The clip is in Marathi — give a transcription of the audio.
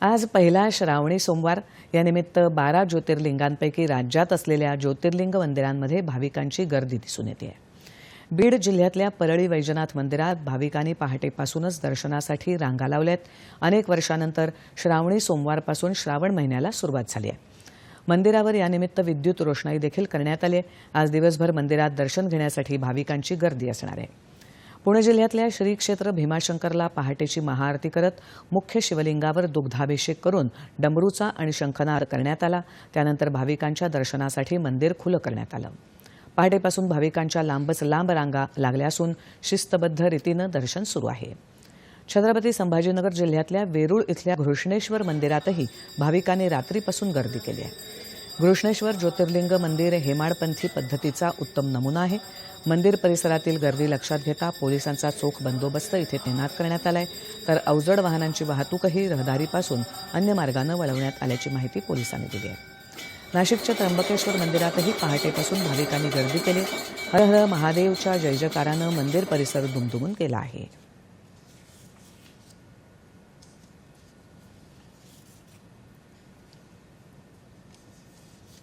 आज पहिला श्रावणी सोमवार. यानिमित्त बारा ज्योतिर्लिंगांपैकी राज्यात असलेल्या ज्योतिर्लिंग मंदिरांमध्ये भाविकांची गर्दी दिसून येते बीड जिल्ह्यातल्या परळी वैजनाथ मंदिरात भाविकांनी पहाटेपासूनच दर्शनासाठी रांगा लावल्यात. अनेक वर्षानंतर श्रावणी सोमवारपासून श्रावण महिन्याला सुरुवात झाली आहे. मंदिरावर यानिमित्त विद्युत रोषणाई देखील करण्यात आली आहे. आज दिवसभर मंदिरात दर्शन घेण्यासाठी भाविकांची गर्दी असणार आहे. पुणे जिल्ह्यातल्या श्री क्षेत्र भीमाशंकरला पहाटेची महाआरती करत मुख्य शिवलिंगावर दुग्धाभिषेक करून डमरूचा आणि शंखनार करण्यात आला. त्यानंतर भाविकांच्या दर्शनासाठी मंदिर खुलं करण्यात आलं. पहाटेपासून भाविकांच्या लांबच लांब रांगा लागल्या असून शिस्तबद्ध रीतीनं दर्शन सुरू आहे. छत्रपती संभाजीनगर जिल्ह्यातल्या वेरूळ इथल्या घृष्णेश्वर मंदिरातही भाविकांनी रात्रीपासून गर्दी केली आहे. घृष्णेश्वर ज्योतिर्लिंग मंदिर हेमाडपंथी पद्धतीचा उत्तम नमुना आहे. मंदिर परिसरातील गर्दी लक्षात घेता पोलिसांचा चोख बंदोबस्त इथे तैनात करण्यात आलाय. तर अवजड वाहनांची वाहतूकही रहदारीपासून अन्य मार्गानं वळवण्यात आल्याची माहिती पोलिसांनी दिली आहे. नाशिकच्या त्र्यंबकेश्वर मंदिरातही पहाटेपासून भाविकांनी गर्दी केली. हर हर महादेवच्या जयजकारानं मंदिर परिसर दुमदुमून केला आहे.